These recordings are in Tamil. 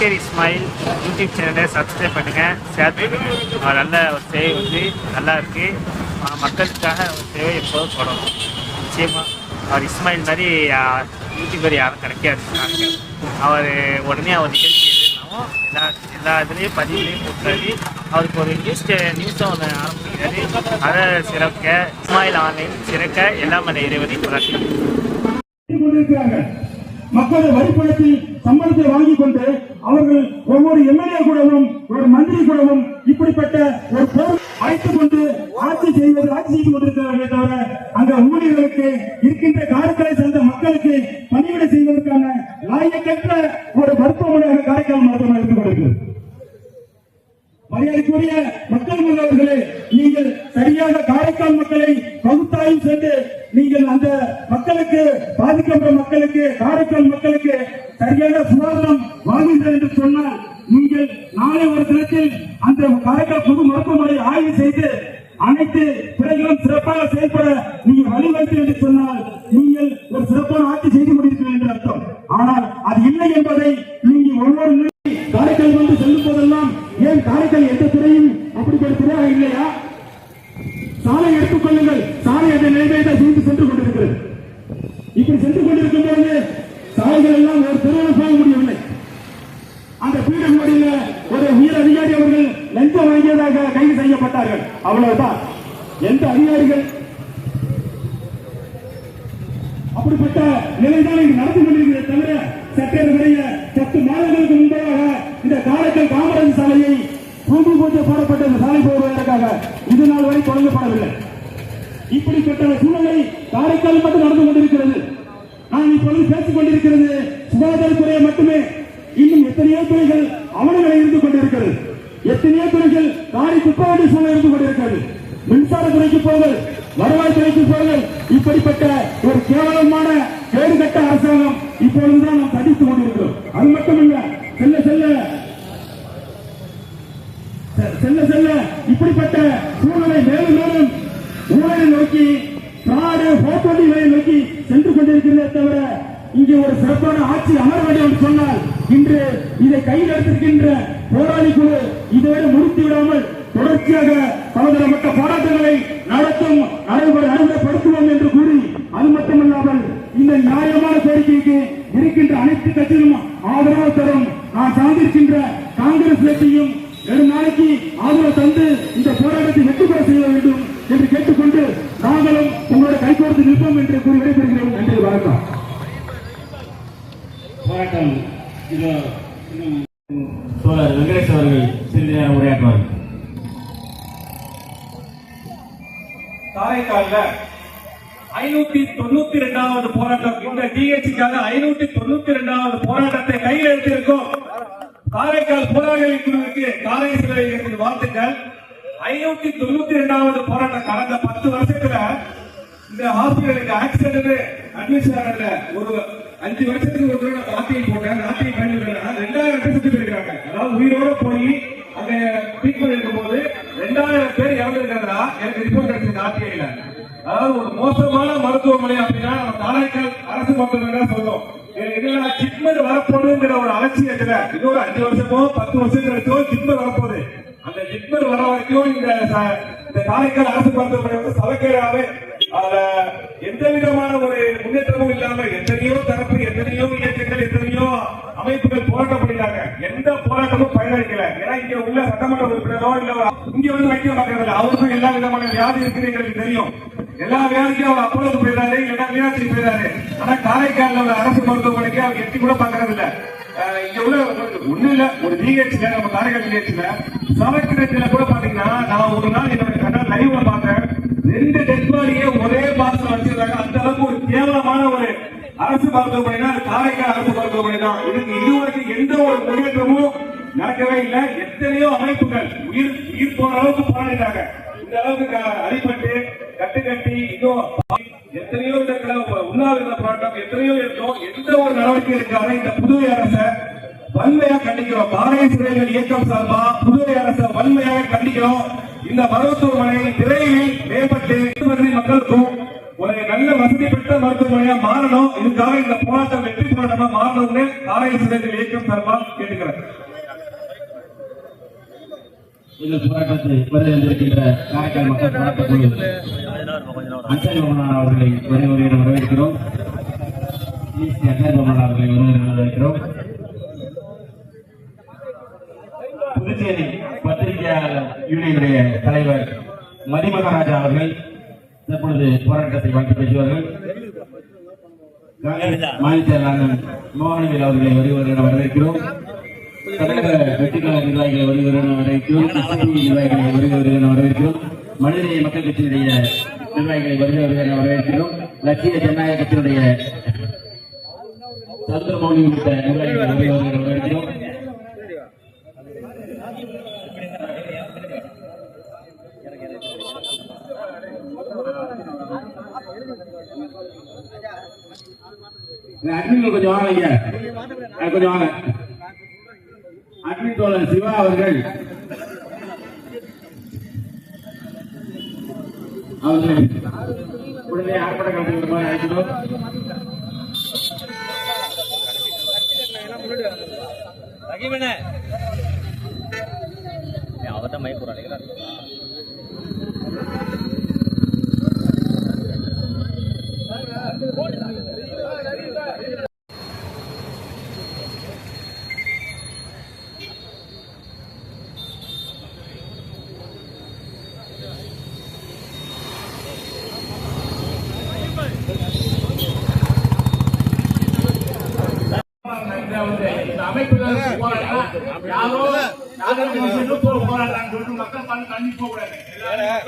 சக்கேர் இஸ்மாயில் யூடியூப் சேனலை சப்ஸ்கிரைப் பண்ணுங்கள் ஷேர் பண்ணுங்கள் நல்ல ஒரு சேவை வந்து நல்லா இருக்குது மக்களுக்காக ஒரு சேவை எப்போதும் தொடரும். நிச்சயமாக அவர் இஸ்மாயில் மாதிரி யூடியூபர் யாரும் கிடைக்காது அவர் உடனே அவர் நிகழ்ச்சி எதுனாலும் எல்லா எல்லா இதுலேயும் பதிவுலையும் கொடுத்தாரு அவருக்கு ஒரு நியூஸ் நியூஸை ஒன்று ஆரம்பிக்கிறாரு. அதை சிறக்க இஸ்மாயில் ஆன்லைன் சிறக்க எல்லாமே அந்த இறைவனை மக்களை வழிபடுத்தி சம்பளத்தை வாங்கிக் கொண்டு அவர்கள் ஒவ்வொரு எம்எல்ஏ கூடவும் ஒரு மந்திரி கூடவும் இப்படிப்பட்ட ஒரு போர் அழைத்துக் கொண்டு ஆட்சி செய்வது ஆட்சி செய்து கொண்டிருக்கிறார்களே தவிர அங்க ஊழியர்களுக்கு இருக்கின்ற காரக்களை சேர்ந்த மக்களுக்கு பணிவிடை செய்வதற்கான லாயக்கற்ற ஒரு மருத்துவமனையாக காரைக்கால் மருத்துவமனை இருந்து கொண்டிருக்கிறது. மரியாதைக்குரிய மக்கள் முன்னவர்களே நீங்கள் சரியாக காரைக்கால் மக்களை பகுத்தாய்வு சென்று நீங்கள் அந்த மக்களுக்கு பாதிக்கப்பட்ட மக்களுக்கு காரைக்கால் மக்களுக்கு சரியான சுகாதாரம் வாங்குங்கள் என்று சொன்னால் நீங்கள் நாளை ஒரு தினத்தில் அந்த காரைக்கால் பொது மருத்துவமனை ஆய்வு செய்து அனைத்து துறைகளும் சிறப்பாக செயல்பட நீங்கள் வழிவகுத்து என்று சொன்னால் நீங்கள் ஒரு சிறப்பான ஆட்சி செய்து முடிக்கிறீர்கள் என்று அர்த்தம். ஆனால் அது இல்லை என்பதை நீங்கள் ஒவ்வொரு இல்லையா? சாலை எடுத்துக் கொள்ளுங்கள். சாலை அந்த நிலைமையை தான் செய்து சென்று கொண்டிருக்கிறது. இப்படி சென்று கொண்டிருக்கும் பொழுது சாலைகள் எல்லாம் ஒரு தெருவில் போக முடியவில்லை. அந்த பீடமோடியில ஒரு உயர் அதிகாரி அவர்கள் லஞ்சம் வாங்கியதாக கைது செய்யப்பட்டார்கள். அவ்வளவுதான். எந்த அதிகாரிகள்? அப்படிப்பட்ட நிலைதான் இங்கு நடந்து கொண்டிருக்கிறது தவிர சட்டேறவுடைய பத்து மாதங்களுக்கு முன்பாக இந்த காரைக்கால் காமராஜ் சாலையை பூமி பூஜை போடப்பட்ட இந்த சாலை போடுவதற்காக இது நாள் வரை தொடங்கப்படவில்லை. இப்படிப்பட்ட சூழ்நிலை காரைக்கால் மட்டும் நடந்து கொண்டிருக்கிறது. நான் இப்பொழுது பேசிக் கொண்டிருக்கிறது சுகாதாரத்துறையை மட்டுமே. இன்னும் எத்தனையோ துறைகள் அவலங்களை இருந்து கொண்டிருக்கிறது. எத்தனையோ துறைகள் காரை துப்பாவண்டி சூழல் இருந்து கொண்டிருக்கிறது. மின்சாரத்துறைக்கு போங்கள் வருவாய்த்துறைக்கு போங்கள் இப்படிப்பட்ட ஒரு கேவலமான கேடுகட்ட அரசாங்கம் இப்பொழுதுதான் நாம் சந்தித்துக் கொண்டிருக்கிறோம். அது மட்டுமல்ல செல்ல செல்ல. செல்ல செல்ல. இப்படிப்பட்ட சூழ்நிலை மேலும் மேலும் ஊழலை நோக்கி காடு போட்டோடிகளை நோக்கி சென்று கொண்டிருக்கிறதே தவிர இங்கே ஒரு சிறப்பான ஆட்சி அமர வேண்டும் என்று சொன்னால் இன்று இதை கையில் எடுத்திருக்கின்ற போராளி குழு இதுவரை முடித்து விடாமல் தொடர்ச்சியாக பலதரப்பட்ட போராட்டங்களை நடத்தும் நடைமுறை நடைமுறைப்படுத்துவோம் என்று கூறி அது மட்டுமல்லாமல் இந்த நியாயமான கோரிக்கைக்கு இருக்கின்ற அனைத்து கட்சிகளும் ஆதரவு தரும். நான் சார்ந்திருக்கின்ற காங்கிரஸ் கட்சியும் ஏழு நாளைக்கு ஆதரவு தந்து இந்த போராட்டத்தை வெற்றி பெற செய்ய வேண்டும் என்று கேட்டுக்கொண்டு நாங்களும் உங்களோட கைகோர்த்து நிற்போம் என்று கூறி விடைபெறுகிறோம். நன்றி வணக்கம். போராட்டம் தோழர் வெங்கடேஷ் அவர்கள் சிறிது நேரம் உரையாற்றுவார்கள். காரைக்கால்ல ஐநூத்தி தொண்ணூத்தி ரெண்டாவது போராட்டம். இந்த டிஹெச்சுக்காக ஐநூத்தி தொண்ணூத்தி ரெண்டாவது போராட்டத்தை கையில் எடுத்திருக்கோம் காரைக்கால் போராளிகளின் குழுவுக்கு காரை சிலை வாழ்த்துக்கள். ஐநூத்தி தொண்ணூத்தி ரெண்டாவது போராட்டம் கடந்த பத்து வருஷத்துல இந்த ஹாஸ்பிட்டலுக்கு ஆக்சிடென்ட் அட்மிஷன் ஆகல ஒரு அஞ்சு வருஷத்துக்கு ஒரு தடவை நாட்டியம் போட்டேன். நாட்டியம் பயன்படுத்தினா ரெண்டாயிரம் பேர் சுத்தி போயிருக்காங்க அதாவது உயிரோட போய் அங்க ட்ரீட்மெண்ட் இருக்கும் போது ரெண்டாயிரம் பேர் இறந்துருக்காங்களா எனக்கு ரிப்போர்ட் கிடைச்சது நாட்டியில அதாவது ஒரு மோசமான மருத்துவமனை அப்படின்னா நம்ம காரைக்கால் அரசு மருத்துவமனை தான் சொல்றோம் இதுல ஜிப்மர் வரப்போகுதுங்கிற ஒரு அலட்சியத்துல இன்னொரு அஞ்சு வருஷமோ பத்து வருஷம் கழிச்சோ ஜிப்மர் வரப்போகுது. அந்த ஜிப்மர் வர வரைக்கும் இந்த ச- இந்த காரைக்கால் அரசு மருத்துவமனை வந்து சவக்கேடாவே அதுல எந்த விதமான ஒரு முன்னேற்றமும் இல்லாம எத்தனையோ தரப்பு எத்தனையோ இயக்கங்கள் எத்தனையோ அமைப்புகள் போராட்டம் பண்ணிட்டாங்க எந்த போராட்டமும் பயனளிக்கல. ஏன்னா இங்க உள்ள சட்டமன்ற உறுப்பினரோ இல்ல இங்க வந்து வைக்க மாட்டாங்க அவருக்கும் எல்லா விதமான வியாதி இருக்குன்னு எங்களுக்கு தெரியும். எல்லா வியாதிக்கும் அவர் அப்போலோக்கு போயிடாரு இல்லைன்னா மீனாட்சி போயிடாரு ஆனா காரைக்கால உள்ள அரசு மருத்துவமனைக்கு அவர் எட்டி கூட பாக்குறது இல்ல. இங்க உள்ள ஒண்ணு இல்ல. ஒரு டிஹெச்ல நம்ம காரைக்கால் டிஹெச்ல சவக்கிடத்துல கூட பாத்தீங்கன்னா நான் ஒரு நாள் என்னோட கண்ணா லைவ்ல பார்த்தேன். ரெண்டு டெட் பாடியே ஒரே பாசம் வச்சிருக்காங்க அந்த அளவுக்கு ஒரு கேவலமான ஒரு அரசு மருத்துவமனைனா காரைக்கால் அரசு மருத்துவமனை தான். இதுக்கு இதுவரைக்கும் எந்த ஒரு முன்னேற்றமும் நடக்கவே இல்லை. எத்தனையோ அமைப்புகள் உயிர் உயிர் போற அளவுக்கு போராடினாங்க இந்த அளவுக்கு அடிபட்டு கட்டு கட்டி இன்னும் எத்தனையோ இடத்துல உண்ணாவிரத போராட்டம் எத்தனையோ இருந்தோம் எந்த ஒரு நடவடிக்கை இருக்காத இந்த புதுவை அரசை வன்மையா கண்டிக்கிறோம். பாரதிய சிறைகள் இயக்கம் சார்பா புதுவை அரசை வன்மையாக கண்டிக்கிறோம். இந்த மருத்துவமனை விரைவில் மேம்பட்டு மக்களுக்கும் ஒரு நல்ல வசதி பெற்ற மருத்துவமனையா மாறணும். இதுக்காக இந்த போராட்டம் வெற்றி போராட்டமா மாறணும்னு ஆராய்ச்சி சிறைகள் இயக்கம் சார்பா கேட்டுக்கிறேன். இந்த போராட்டத்தை வருகை வந்திருக்கின்ற காரைக்கால் மக்கள் போராட்ட குழு அஞ்சலி பவனார் அவர்களை வருகை வருகிற வரவேற்கிறோம். அஞ்சலி பவனார் அவர்களை வருகிற வரவேற்கிறோம். புதுச்சேரி பத்திரிகையாளர் யூனியனுடைய தலைவர் மதிமகராஜா அவர்கள் தற்பொழுது போராட்டத்தை வாழ்த்து பேசுவார்கள் காங்கிரஸ் மாநில செயலாளர் மோகனவேல் அவர்களை வருகிற வரவேற்கிறோம். தமிழக வெற்றிக்கால நிர்வாகிகளை வருகிறேன் வரவேற்கிறோம் நிர்வாகிகளை வருகிறேன் வரவேற்கிறோம் மனிதநேய மக்கள் கட்சியினுடைய நிர்வாகிகளை வருகை வரவேற்கிறோம். லட்சிய ஜனநாயக கட்சியினுடைய சந்திரமௌலி உள்ளிட்ட நிர்வாகிகளை வரவேற்கிறோம். கொஞ்சம் வாங்க கொஞ்சம் வாங்க. தோழர் சிவா அவர்கள். அவர்கள் உடனே ஆர்ப்பாட்ட கலந்துக்கிற மாதிரி அழைக்கிறோம். அவர்கிட்ட மைக் போடுறாங்க இந்த அமைப்புகள் போராட்டம் யாரோ யாரோ மக்கள் பண்ணி தண்ணி போக கூடாது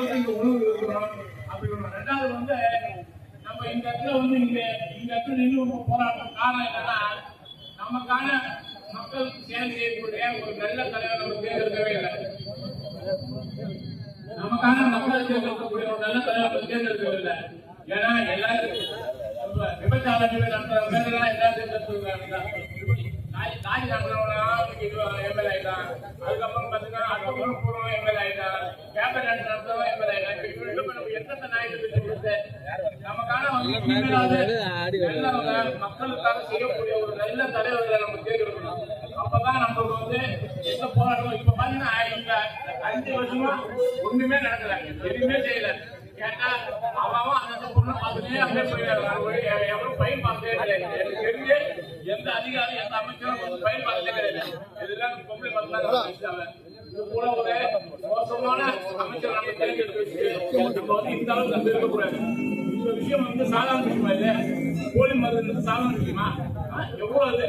இங்க அப்படி ஒண்ணு. ரெண்டாவது வந்து நம்ம இந்த இடத்துல வந்து இங்க இந்த இடத்துல நின்று போராட்டம் காரணம் என்னன்னா நமக்கான மக்களுக்கு சேவை செய்யக்கூடிய ஒரு நல்ல தலைவர் நம்ம தேர்ந்தெடுக்கவே இல்லை. நமக்கான மக்கள் தேர்ந்தெடுக்கக்கூடிய ஒரு நல்ல தலைவர் நம்ம தேர்ந்தெடுக்கவே இல்லை. ஏன்னா எல்லாரும் விபச்சாரங்கள் நடத்துறவங்க எல்லாம் எல்லாரும் தேர்ந்தெடுத்துருக்காங்க. தாய் தாய் நடத்துறவங்க எம்எல்ஏ ஆயிட்டான். அதுக்கப்புறம் பாத்தீங்கன்னா அதுக்கப்புறம் மக்களுக்காக செய்யக்கூடிய ஒரு நல்ல தலைவர்களை நம்ம தேர்ந்தெடுக்கணும். அப்பதான் நம்மளுக்கு வந்து எந்த போராட்டம் இப்ப பாத்தீங்கன்னா இந்த அஞ்சு வருஷமா ஒண்ணுமே நடக்கல. எதுவுமே செய்யல. கேட்டா அவன் அந்த பொண்ணை பார்த்துட்டே அப்படியே போயிடாரு எவரும் பையன் பார்த்தே கிடையாது எனக்கு தெரிஞ்சு எந்த அதிகாரி எந்த அமைச்சரும் பையன் பார்த்தே கிடையாது இதெல்லாம் பொம்பளை பார்த்தா இது கூட ஒரு மோசமான அமைச்சர் நம்ம தேர்ந்தெடுத்து வந்து இந்த அளவுக்கு நம்ம இருக்கக்கூடாது இந்த விஷயம் வந்து சாதாரண விஷயமா இல்ல? போலி மருந்து சாதாரண விஷயமா? எவ்வளவு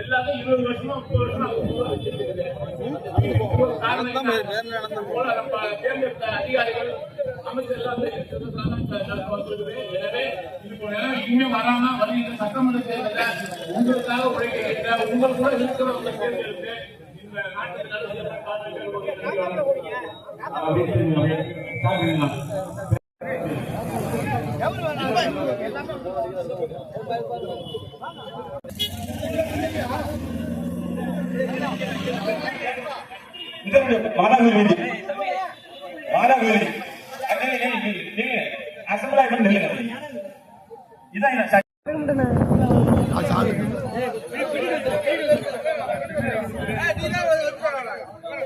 எல்லாத்தையும் இருபது வருஷமா முப்பது வருஷமா போல நம்ம தேர்ந்தெடுத்த அதிகாரிகள் அமைச்சர். எனவே போல இனிமே வராம வருகின்ற சட்டமன்ற உங்களுக்காக உழைக்கின்ற உங்கள் கூட இருக்கிறவங்க தேர்ந்தெடுத்து இந்த காப்பாற்றுகிற மனதில்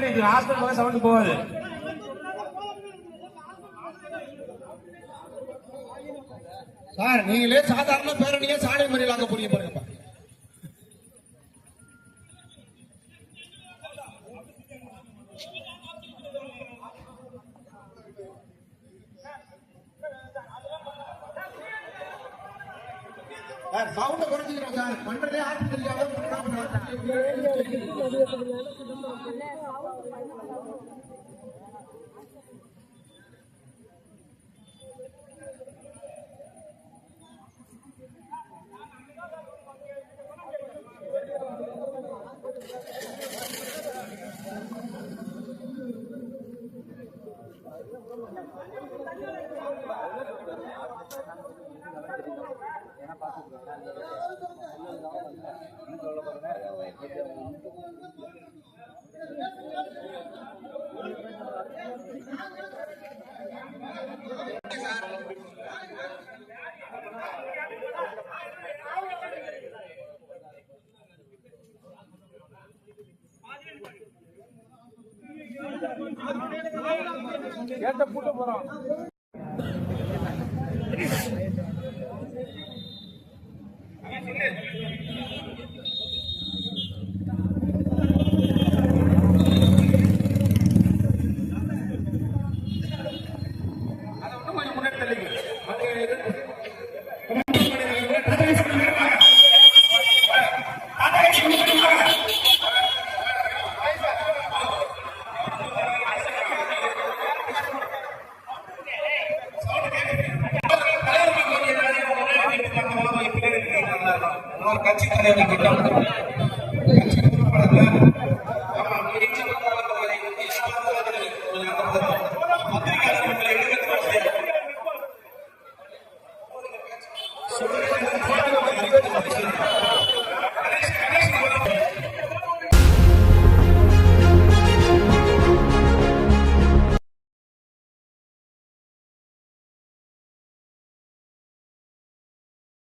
தானே இது ஹாஸ்பிட்டல் பக்கம் சவுண்ட் போகாது. சார் நீங்களே சாதாரண பேரணியே சாலை முறையில் அங்க புரிய பாருங்கப்பா சவுண்ட குறைஞ்சிக்கிறோம் சார். பண்றதே ஆஸ்பத்திரிக்காக பாத்துக்கலாம் கேட்ட பூட்ட போறான் உங்க கட்சி தலைவர் கிட்ட கட்சி